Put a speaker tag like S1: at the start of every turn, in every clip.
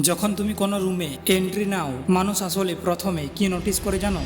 S1: যখন তুমি কোনো রুমে এন্ট্রি নাও মানুষ আসলে প্রথমে কি নোটিস করে জানো?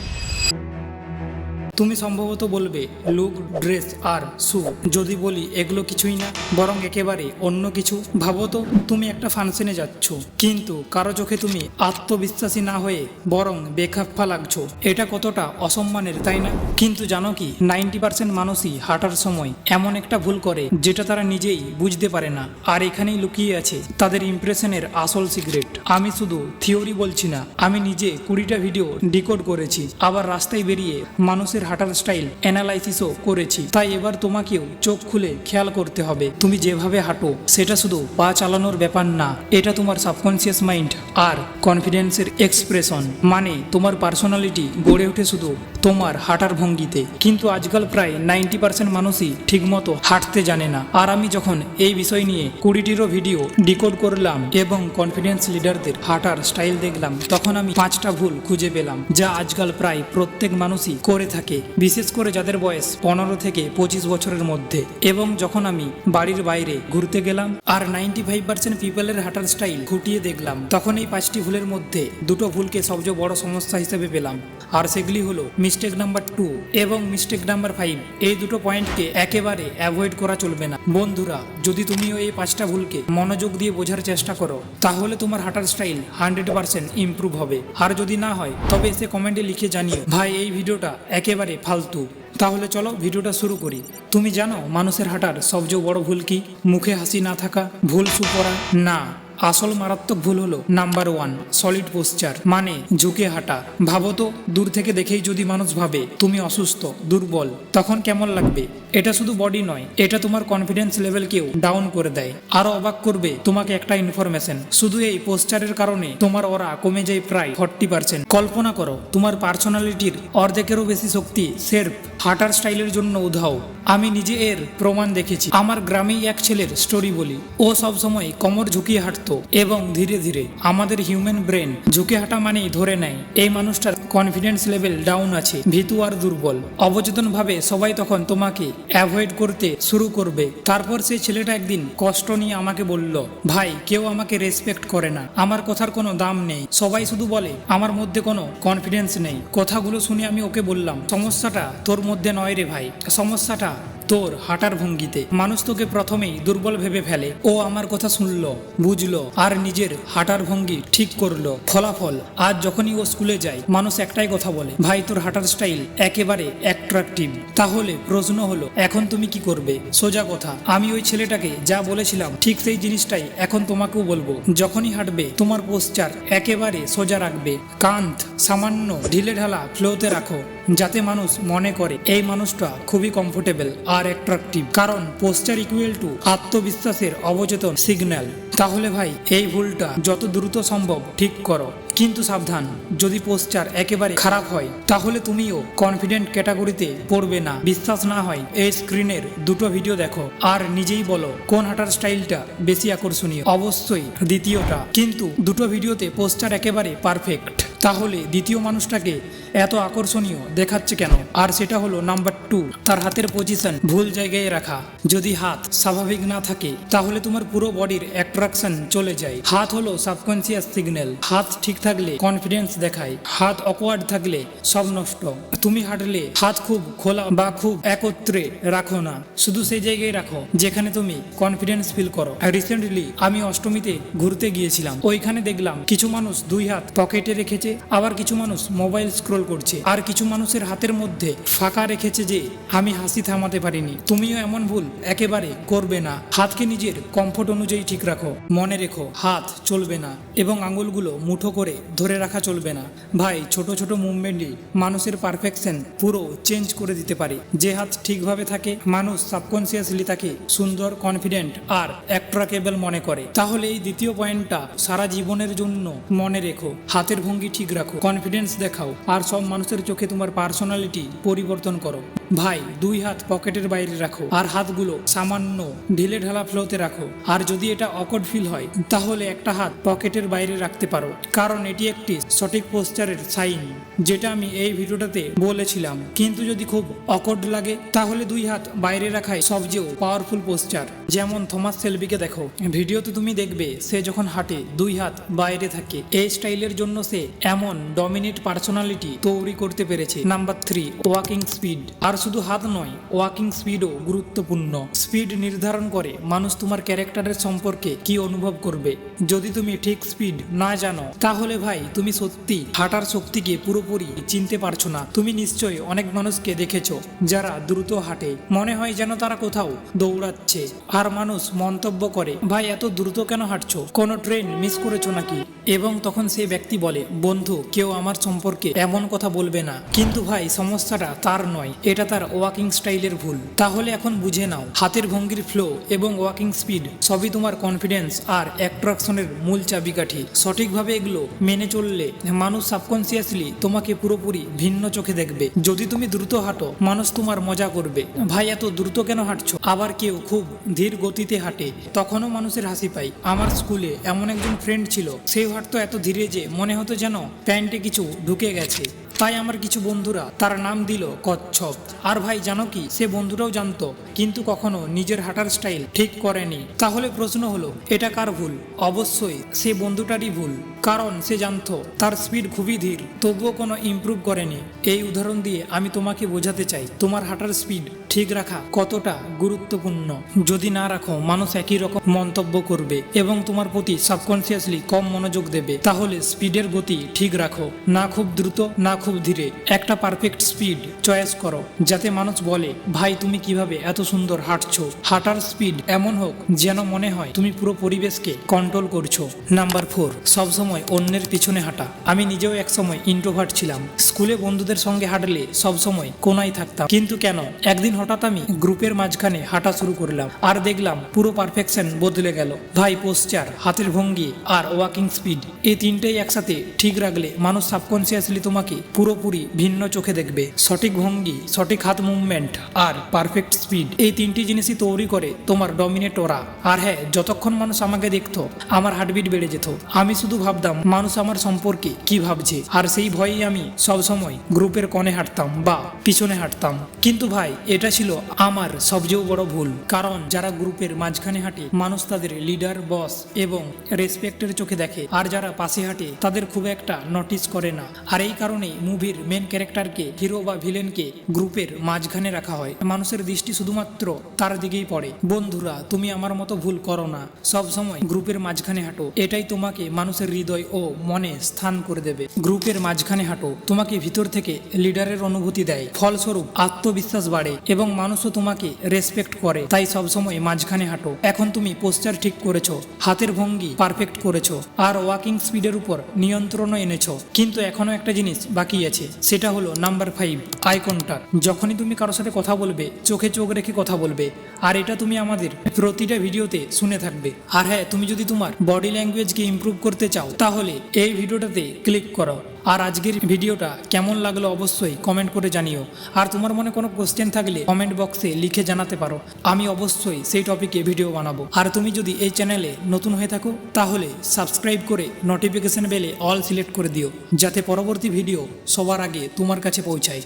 S1: তুমি সম্ভবত বলবে, লুক, ড্রেস আর শু। যদি বলি, এগুলো কিছুই না, বরং একেবারে অন্য কিছু। ভাবো তো, তুমি একটা ফাংশনে যাচ্ছ, কিন্তু কারও চোখে তুমি আত্মবিশ্বাসী না হয়ে বরং বেখাপ্পা লাগছো। এটা কতটা অসম্মানের, তাই না? কিন্তু জানো কি, নাইনটি পার্সেন্ট মানুষই হাঁটার সময় এমন একটা ভুল করে, যেটা তারা নিজেই বুঝতে পারে না। আর এখানেই লুকিয়ে আছে তাদের ইমপ্রেশনের আসল সিক্রেট আমি শুধু থিওরি বলছি না, আমি নিজে কুড়িটা ভিডিও ডিকোড করেছি। আবার রাস্তায় বেরিয়ে মানুষের হাঁটার স্টাইল অ্যানালাইসিসও করেছি। তাই এবার তোমাকেও চোখ খুলে খেয়াল করতে হবে। তুমি যেভাবে হাঁটো, সেটা শুধু পা চালানোর ব্যাপার না, এটা তোমার সাবকনসিয়াস মাইন্ড আর কনফিডেন্সের এক্সপ্রেশন মানে তোমার পার্সোনালিটি গড়ে ওঠে শুধু তোমার হাঁটার ভঙ্গিতে। কিন্তু আজকাল প্রায় নাইনটি পার্সেন্ট মানুষই ঠিকমতো হাঁটতে জানে না। আর আমি যখন এই বিষয় নিয়ে কুড়িটিরও ভিডিও ডিকোড করলাম এবং কনফিডেন্স লিডারদের হাঁটার স্টাইল দেখলাম, তখন আমি পাঁচটা ভুল খুঁজে পেলাম, যা আজকাল প্রায় প্রত্যেক মানুষই করে থাকে। বিশেষ করে যাদের বয়স পনেরো থেকে পঁচিশ বছরের মধ্যে। এবং যখন আমি বাড়ির বাইরে ঘুরতে গেলাম আর নাইনটি ফাইভ পার্সেন্ট পিপলের হাঁটার স্টাইল ঘুটিয়ে দেখলাম, তখন এই পাঁচটি ভুলের মধ্যে দুটো ভুলকে সবচেয়ে বড় সমস্যা হিসেবে পেলাম। আর সেগুলি হলো মিস্টেক নাম্বার টু এবং মিস্টেক নাম্বার ফাইভ। এই দুটো পয়েন্টকে একেবারে অ্যাভয়েড করা চলবে না। বন্ধুরা, যদি তুমিও এই পাঁচটা ভুলকে মনোযোগ দিয়ে বোঝার চেষ্টা করো, তাহলে তোমার হাঁটার স্টাইল হান্ড্রেড পার্সেন্ট ইম্প্রুভ হবে। আর যদি না হয়, তবে এসে কমেন্টে লিখে জানিও। ভাই, এই ভিডিওটা একেবারে ফালতু। তাহলে চলো ভিডিওটা শুরু করি। তুমি জানো, মানুষের হাঁটার সবচেয়ে বড় ভুল কি? মুখে হাসি না থাকা, ভুল সুপরা না। আসল মারাত্মক ভুল হলো নাম্বার ওয়ান সলিড পোস্টার মানে ঝুঁকে হাঁটা। ভাবো তো, দূর থেকে দেখেই যদি মানুষ ভাবে, তুমি অসুস্থ, দুর্বল, তখন কেমন লাগবে? এটা শুধু বডি নয়, এটা তোমার কনফিডেন্স লেভেলকেও ডাউন করে দেয়। আরও অবাক করবে তোমাকে একটা ইনফরমেশন শুধু এই পোস্টারের কারণে তোমার ওরা কমে যায় প্রায় ফর্টি পার্সেন্ট কল্পনা করো, তোমার পার্সোনালিটির অর্ধেকেরও বেশি শক্তি সেরফ হাঁটার স্টাইলের জন্য উধাও। আমি নিজে এর প্রমাণ দেখেছি, আমার গ্রামেই এক ছেলের স্টোরি বলি। ও সব সময় কোমর ঝুঁকিয়ে হাঁটতো। এবং ধীরে ধীরে আমাদের হিউম্যান ব্রেন ঝুঁকে হাঁটা মানেই ধরে নেয়। এই মানুষটার কনফিডেন্স লেভেল ডাউন আছে, ভীতু আর দুর্বল। অবচেতনভাবে সবাই তখন তোমাকে অ্যাভয়েড করতে শুরু করবে। তারপর সেই ছেলেটা একদিন কষ্ট নিয়ে আমাকে বলল, ভাই, কেউ আমাকে রেসপেক্ট করে না। আমার কথার কোনো দাম নেই। সবাই শুধু বলে, আমার মধ্যে কোনো কনফিডেন্স নেই। কথাগুলো শুনে আমি ওকে বললাম, সমস্যাটা তোর মধ্যে নয় রে ভাই। সমস্যাটা তোর হাঁটার ভঙ্গিতে। মানুষ তোকে প্রথমেই দুর্বল ভেবে ফেলে। ও আমার কথা শুনলো, বুঝলো, আর নিজের হাঁটার ভঙ্গি ঠিক করল। ফলাফল, আজ যখনই ও স্কুলে যায়, মানুষ একটাই কথা বলে, ভাই, তোর হাঁটার স্টাইল একেবারে অ্যাট্রাকটিভ তাহলে প্রশ্ন হলো, এখন তুমি কি করবে? সোজা কথা, আমি ওই ছেলেটাকে যা বলেছিলাম, ঠিক সেই জিনিসটাই এখন তোমাকেও বলব। যখনই হাঁটবে, তোমার পোস্টার একেবারে সোজা রাখবে। কান্ত সামান্য ঢিলে ঢালা ফ্লোতে রাখো। যাতে মানুষ মনে করে, এই মানুষটা খুবই কমফোর্টেবল আর অ্যাট্রাকটিভ কারণ পোস্টার ইকুয়াল টু আত্মবিশ্বাসের অবচেতন সিগন্যাল তাহলে ভাই, এই ভুলটা যত দ্রুত সম্ভব ঠিক করো। কিন্তু সাবধান, যদি পোস্টার একেবারে খারাপ হয়, তাহলে তুমিও কনফিডেন্ট ক্যাটাগরিতে পড়বে না। বিশ্বাস না হয়, এই স্ক্রিনের দুটো ভিডিও দেখো। আর নিজেই বলো, কোন হাঁটার স্টাইলটা বেশি আকর্ষণীয়? অবশ্যই দ্বিতীয়টা। কিন্তু দুটো ভিডিওতে পোস্টার একেবারে পারফেক্ট তাহলে দ্বিতীয় মানুষটাকে এত আকর্ষণীয় দেখাচ্ছে কেন? আর সেটা হলো নাম্বার টু তার হাতের পজিশন ভুল জায়গায় রাখা। যদি হাত স্বাভাবিক না থাকে, তাহলে তোমার পুরো বডির অ্যাট্রাকশন চলে যায়। হাত হলো সাবকনসিয়াস সিগন্যাল হাত ঠিক থাকলে কনফিডেন্স দেখায়। হাত অকওয়ার্ড থাকলে সব নষ্ট। তুমি হাঁটলে হাত খুব খোলা বা খুব একত্রে রাখো না। শুধু সেই জায়গায় রাখো যেখানে তুমি কনফিডেন্স ফিল করো। রিসেন্টলি আমি অষ্টমীতে ঘুরতে গিয়েছিলাম। ওইখানে দেখলাম কিছু মানুষ দুই হাত পকেটে রেখেছে আবার কিছু মানুষ মোবাইল স্ক্রোল করছে। আর কিছু মানুষের হাতের মধ্যে ফাঁকা রেখেছে যে, আমি হাসি থামাতে পারিনি। তুমিও এমন ভুল একেবারে করবে না। হাতকে নিজের কমফোর্ট অনুযায়ী ঠিক রাখো। মনে রেখো, হাত চলবে না এবং আঙুলগুলো মুঠো করে ধরে রাখা চলবে না। ভাই, ছোট ছোট মুভমেন্টই মানুষের পারফেকশন পুরো চেঞ্জ করে দিতে পারে। যে হাত ঠিকভাবে থাকে, মানুষ সাবকনসিয়াসলি তাকে সুন্দর কনফিডেন্ট আর অ্যাট্রাকেবল মনে করে। তাহলে এই দ্বিতীয় পয়েন্টটা সারা জীবনের জন্য মনে রেখো। হাতের ভঙ্গি ঠিক রাখো। কনফিডেন্স দেখাও। আর সব মানুষের চোখে তোমার পার্সোনালিটি পরিবর্তন করো। ভাই, দুই হাত পকেটের বাইরে রাখো, আর হাতগুলো সামান্য ঢিলে ঢালা ফ্লোতে রাখো। আর যদি এটা অকট ফিল হয়, তাহলে একটা হাত পকেটের বাইরে রাখতে পারো। কারণ এটি একটি সঠিক পোস্টারের সাইন, যেটা আমি এই ভিডিওটাতে বলেছিলাম। কিন্তু যদি খুব অকট লাগে, তাহলে দুই হাত বাইরে রাখাই সবচেয়ে পাওয়ারফুল পোস্টার যেমন থমাস সেলবিকে দেখো, ভিডিওতে তুমি দেখবে সে যখন হাঁটে, দুই হাত বাইরে থাকে। এই স্টাইলের জন্য সে এমন ডমিনেট পার্সোনালিটি তৈরি করতে পেরেছে। নাম্বার থ্রি ওয়াকিং স্পিড আর শুধু হাত নয় ওয়াকিং স্পিডও গুরুত্বপূর্ণ। স্পিড নির্ধারণ করে মানুষ তোমার ক্যারেক্টারের সম্পর্কে কি অনুভব করবে। যদি তুমি ঠিক স্পিড না জানো, তাহলে ভাই, তুমি সত্যি হাঁটার শক্তিকে পুরোপুরি চিনতে পারছ না। তুমি নিশ্চয়ই অনেক মানুষকে দেখেছ, যারা দ্রুত হাঁটে। মনে হয় যেন তারা কোথাও দৌড়াচ্ছে। আর মানুষ মন্তব্য করে, ভাই, এত দ্রুত কেন হাঁটছো? কোনো ট্রেন মিস করেছ নাকি? এবং তখন সেই ব্যক্তি বলে, বন্ধু, কেউ আমার সম্পর্কে এমন কথা বলবে না। কিন্তু ভাই, সমস্যাটা তার নয়। এটা তার ওয়াকিং স্টাইলের ভুল। তাহলে এখন বুঝে নাও, হাতের ভঙ্গির ফ্লো এবং ওয়াকিং স্পিড সবই তোমার কনফিডেন্স আর অ্যাট্রাকশনের মূল চাবিকাঠি। সঠিকভাবে এগুলো মেনে চললে মানুষ সাবকনসিয়াসলি তোমাকে পুরোপুরি ভিন্ন চোখে দেখবে। যদি তুমি দ্রুত হাঁটো, মানুষ তোমার মজা করবে। ভাই, এত দ্রুত কেন হাঁটছো? আবার কেউ খুব ধীর গতিতে হাঁটে, তখনও মানুষের হাসি পাই আমার স্কুলে এমন একজন ফ্রেন্ড ছিল সেও হাঁটতো এত ধীরে যে মনে হতো যেন প্যান্টে কিছু ঢুকে গেছে। তাই আমার কিছু বন্ধুরা তার নাম দিল কচ্ছপ। আর ভাই, জানো কি? সে বন্ধুরাও জানতো, কিন্তু কখনো নিজের হাঁটার স্টাইল ঠিক করেনি। তাহলে প্রশ্ন হলো, এটা কার ভুল? অবশ্যই সে বন্ধুটারই ভুল, কারণ সে জানত, তার স্পিড খুবই ধীর, তবুও কোনো ইম্প্রুভ করেনি। এই উদাহরণ দিয়ে আমি তোমাকে বোঝাতে চাই, তোমার হাঁটার স্পিড ঠিক রাখা কতটা গুরুত্বপূর্ণ? যদি না রাখো, মানুষ একই রকম মন্তব্য করবে এবং তোমার প্রতি সাবকনসিয়াসলি কম মনোযোগ দেবে, তাহলে স্পিডের গতি ঠিক রাখো। না খুব দ্রুত, না খুব ধীরে। একটা পারফেক্ট স্পিড চয়েস করো, যাতে মানুষ বলে, ভাই, তুমি কীভাবে এত সুন্দর হাঁটছো? হাঁটার স্পিড এমন হোক যেন মনে হয় তুমি পুরো পরিবেশকে কন্ট্রোল করছ। নাম্বার ফোর সবসময় অন্যের পিছনে হাঁটা। আমি নিজেও একসময় ইন্ট্রোভার্ট ছিলাম। স্কুলে বন্ধুদের সঙ্গে হাঁটলে সবসময় কোনায় থাকতাম। কিন্তু কেন? একদিন হঠাৎ আমি গ্রুপের মাঝখানে হাঁটা শুরু করলাম। আর দেখলাম পুরো পারফেকশন বদলে গেল। ভাই পোস্টার হাতের ভঙ্গি আর ওয়াকিং স্পিড এই তিনটেই একসাথে ঠিক রাখলে মানুষ সাবকনসিয়াসলি তোমাকে পুরোপুরি ভিন্ন চোখে দেখবে। সঠিক ভঙ্গি, সঠিক হাত মুভমেন্ট আর পারফেক্ট স্পিড এই তিনটি জিনিসই তৈরি করে তোমার ডমিনেট ওরা। আর হ্যাঁ যতক্ষণ মানুষ আমাকে দেখতো, আমার হার্টবিট বেড়ে যেত। আমি শুধু ভাবতাম, মানুষ আমার সম্পর্কে কি ভাবছে? আর সেই ভয়েই আমি সবসময় গ্রুপের কনে হাঁটতাম বা পিছনে হাঁটতাম। কিন্তু ভাই, এটা ছিল আমার সবচেয়ে বড় ভুল। কারণ যারা গ্রুপের মাঝখানে হাঁটে, মানুষ তাদের লিডার, বস এবং রেসপেক্টের চোখে দেখে। আর যারা পাশে হাঁটে, তাদের খুব একটা নোটিস করে না। আর এই কারণেই মুভির মেন ক্যারেক্টারকে হিরো বা ভিলেনকে গ্রুপের মাঝখানে রাখা হয়। মানুষের দৃষ্টি শুধুমাত্র তার দিকেই পড়ে। বন্ধুরা, তুমি আমার মতো ভুল করো না। সব সময় গ্রুপের মাঝখানে হাঁটো। এটাই তোমাকে মানুষের হৃদয় ও মনে স্থান করে দেবে। গ্রুপের মাঝখানে হাঁটো। তোমাকে ভিতর থেকে লিডারের অনুভূতি দেয়। ফলস্বরূপ আত্মবিশ্বাস বাড়ে এবং মানুষও তোমাকে রেসপেক্ট করে। তাই সবসময় মাঝখানে হাঁটো। এখন তুমি পোস্টার ঠিক করেছ, হাতের ভঙ্গি পারফেক্ট করেছ, আর ওয়াকিং স্পিডের উপর নিয়ন্ত্রণও এনেছো। কিন্তু এখনও একটা জিনিস বাকি আছে, সেটা হলো নাম্বার ফাইভ আই কন্ট্যাক্ট যখনই তুমি কারোর সাথে কথা বলবে, চোখে চোখ রেখে কথা বলবে, আর এটা তুমি আমাদের প্রতিটা ভিডিওতে শুনে থাকবে। আর হ্যাঁ তুমি যদি তোমার বডি ল্যাঙ্গুয়েজকে ইমপ্রুভ করতে চাও, তাহলে এই ভিডিওটাতে ক্লিক করো। আর আজকের ভিডিওটা কেমন লাগল অবশ্যই কমেন্ট করে জানিও। আর তোমার মনে কোনো কোশ্চেন থাকলে কমেন্ট বক্সে লিখে জানাতে পারো। আমি অবশ্যই সেই টপিকে ভিডিও বানাবো। আর তুমি যদি এই চ্যানেলে নতুন হয়ে থাকো, তাহলে সাবস্ক্রাইব করে নোটিফিকেশন বেলে অল সিলেক্ট করে দিও, যাতে পরবর্তী ভিডিও সবার আগে তোমার কাছে পৌঁছায়।